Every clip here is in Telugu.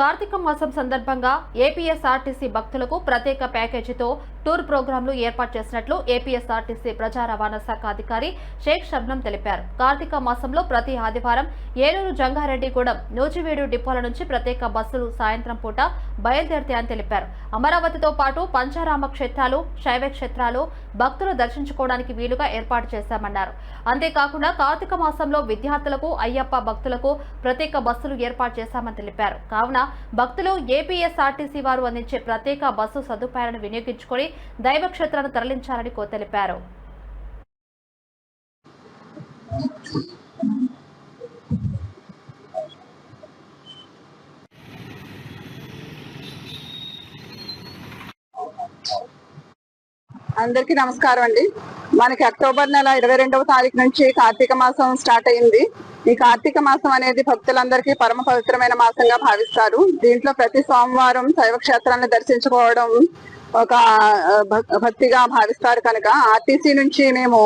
కార్తీక మాసం సందర్భంగా ఏపీఎస్ఆర్టీసీ భక్తులకు ప్రత్యేక ప్యాకేజీతో టూర్ ప్రోగ్రాంలు ఏర్పాటు చేసినట్లు ఏపీఎస్ఆర్టీసీ ప్రజా రవాణా శాఖ అధికారి షేక్ షబ్నం తెలిపారు. కార్తీక మాసంలో ప్రతి ఆదివారం ఏలూరు జంగారెడ్డిగూడెం నూజివీడు డిపోల నుంచి ప్రత్యేక బస్సులు సాయంత్రం పూట బయలుదేరుతాయని తెలిపారు. అమరావతితో పాటు పంచారామ క్షేత్రాలు శైవ క్షేత్రాలు భక్తులు దర్శించుకోవడానికి వీలుగా ఏర్పాటు చేశామన్నారు. అంతేకాకుండా కార్తీక మాసంలో విద్యార్థులకు అయ్యప్ప భక్తులకు ప్రత్యేక బస్సులు ఏర్పాటు చేశామని తెలిపారు. కావున భక్తులు ఏపీఎస్ఆర్టీసీ వారు అందించే ప్రత్యేక బస్సు సదుపాయాలను వినియోగించుకొని దైవ క్షేత్రాలను తరలించాలని కో తెలిపారు. అందరికీ నమస్కారం అండి. మనకి అక్టోబర్ నెల ఇరవై రెండవ తారీఖు నుంచి కార్తీక మాసం స్టార్ట్ అయింది. ఈ కార్తీక మాసం అనేది భక్తులందరికీ పరమ పవిత్రమైన మాసంగా భావిస్తారు. దీంట్లో ప్రతి సోమవారం శైవ క్షేత్రాన్ని దర్శించుకోవడం ఒక భక్తిగా భావిస్తారు కనుక ఆర్టీసీ నుంచి మేము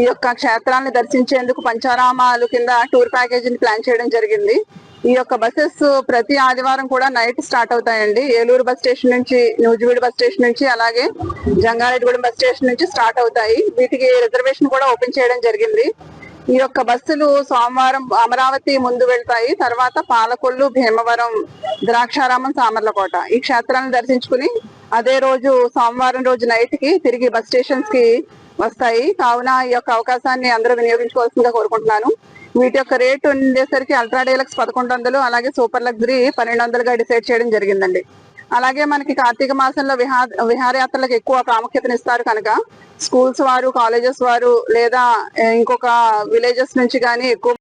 ఈ యొక్క క్షేత్రాలను దర్శించేందుకు పంచారామాలు కింద టూర్ ప్యాకేజీని ప్లాన్ చేయడం జరిగింది. ఈ యొక్క బస్సెస్ ప్రతి ఆదివారం కూడా నైట్ స్టార్ట్ అవుతాయండి. ఏలూరు బస్ స్టేషన్ నుంచి నూజివీడు బస్ స్టేషన్ నుంచి అలాగే జంగారెడ్డిగూడెం బస్ స్టేషన్ నుంచి స్టార్ట్ అవుతాయి. వీటికి రిజర్వేషన్ కూడా ఓపెన్ చేయడం జరిగింది. ఈ యొక్క బస్సులు సోమవారం అమరావతి ముందు వెళ్తాయి. తర్వాత పాలకొల్లు భీమవరం ద్రాక్షారామం సామర్లకోట ఈ క్షేత్రాలను దర్శించుకుని అదే రోజు సోమవారం రోజు నైట్కి తిరిగి బస్ స్టేషన్స్కి వస్తాయి. కావున ఈ యొక్క అవకాశాన్ని అందరూ వినియోగించుకోవాల్సిందిగా కోరుకుంటున్నాను. వీటి యొక్క రేట్ ఉండేసరికి అల్ట్రా డీలక్స్ పదకొండు వందలు అలాగే సూపర్ లగ్జరీ పన్నెండు వందలుగా డిసైడ్ చేయడం జరిగిందండి. అలాగే మనకి కార్తీక మాసంలో విహార విహారయాత్రలకు ఎక్కువ ప్రాముఖ్యతనిస్తారు కనుక స్కూల్స్ వారు కాలేజెస్ వారు లేదా ఇంకొక విలేజెస్ నుంచి కానీ ఎక్కువ